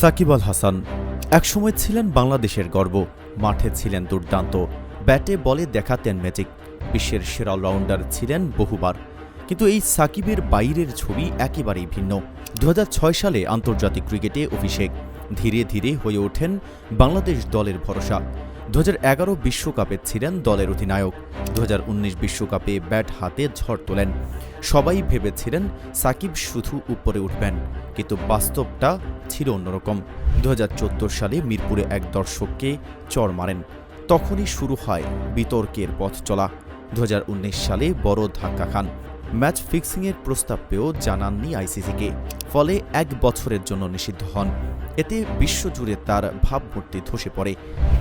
সাকিব আল হাসান একসময় ছিলেন বাংলাদেশের গর্ব, মাঠে ছিলেন দুর্দান্ত, ব্যাটে বলে দেখাতেন ম্যাজিক, বিশ্বের সেরা অলরাউন্ডার ছিলেন বহুবার। কিন্তু এই সাকিবের বাইরের ছবি একেবারেই ভিন্ন। দু হাজার ছয় সালে আন্তর্জাতিক ক্রিকেটে অভিষেক, ধীরে ধীরে হয়ে ওঠেন বাংলাদেশ দলের ভরসা। দু বিশ্বকাপে ছিলেন দলের অধিনায়ক। দু বিশ্বকাপে ব্যাট হাতে ঝড় তোলেন। সবাই ভেবেছিলেন সাকিব শুধু উপরে উঠবেন, কিন্তু বাস্তবটা ছিল অন্যরকম। দু সালে মিরপুরে এক দর্শককে চর মারেন। তখনই শুরু হয় বিতর্কের পথ চলা। দু হাজার উনিশ সালে বড় ধাক্কা খান। ম্যাচ ফিক্সিংয়ের প্রস্তাব পেয়েও জানাননি আইসিসিকে। ফলে এক বছরের জন্য নিষিদ্ধ হন। এতে বিশ্বজুড়ে তার ভাবমূর্তি ধসে পড়ে।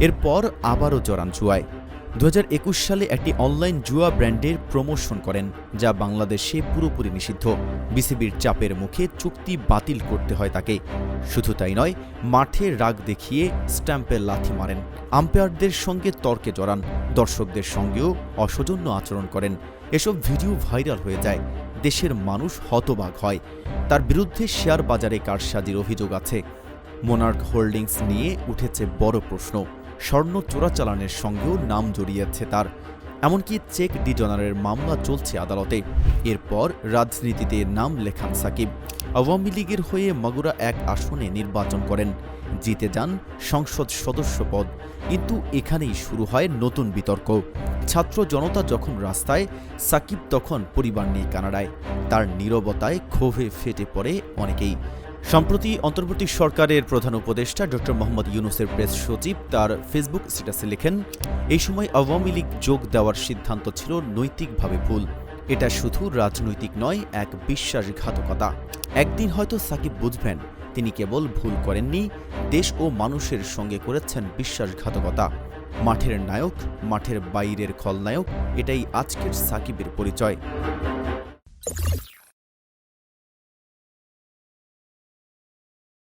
এরপর আবারও জড়ান জুয়ায়। দু হাজার একুশ সালে একটি অনলাইন জুয়া ব্র্যান্ডের প্রমোশন করেন, যা বাংলাদেশে পুরোপুরি নিষিদ্ধ। বিসিবির চাপের মুখে চুক্তি বাতিল করতে হয় তাকে। শুধু তাই নয়, মাঠে রাগ দেখিয়ে স্ট্যাম্পে লাথি মারেন। আম্পায়ারদের সঙ্গে তর্কে জড়ান, দর্শকদের সঙ্গেও অসৌজন্য আচরণ করেন। এসব ভিডিও ভাইরাল হয়ে যায়, দেশের মানুষ হতবাক হয়। তার বিরুদ্ধে শেয়ার বাজারে কারসাজির অভিযোগ আছে। মোনার্ক হোল্ডিংস নিয়ে উঠেছে বড় প্রশ্ন। স্বর্ণ চোরাচালানের সঙ্গেও নাম জড়িয়েছে তার। এমনকি চেক ডিজনারের মামলা চলছে আদালতে। এরপর রাজনীতিতে নাম লেখান সাকিব। আওয়ামী লীগের হয়ে মাগুরা এক আসনে নির্বাচন করেন। জিতে যান সংসদ সদস্য পদ। কিন্তু এখানেই শুরু হয় নতুন বিতর্ক। ছাত্র জনতা যখন রাস্তায়, সাকিব তখন পরিবার নিয়ে কানাডায়। তার নীরবতায় ক্ষোভে ফেটে পড়ে অনেকেই। সম্প্রতি অন্তর্বর্তী সরকারের প্রধান উপদেষ্টা ড. মোহাম্মদ ইউনুসের প্রেস সচিব তার ফেসবুক স্ট্যাটাসে লেখেন, এই সময় আওয়ামী লীগ যোগ দেওয়ার সিদ্ধান্ত ছিল নৈতিকভাবে ভুল। এটা শুধু রাজনৈতিক নয়, এক বিশ্বাসঘাতকতা। একদিন হয়তো সাকিব বুঝবেন, তিনি কেবল ভুল করেননি, দেশ ও মানুষের সঙ্গে করেছেন বিশ্বাসঘাতকতা। মাঠের নায়ক, মাঠের বাইরের খলনায়ক, এটাই আজকের সাকিবের পরিচয়।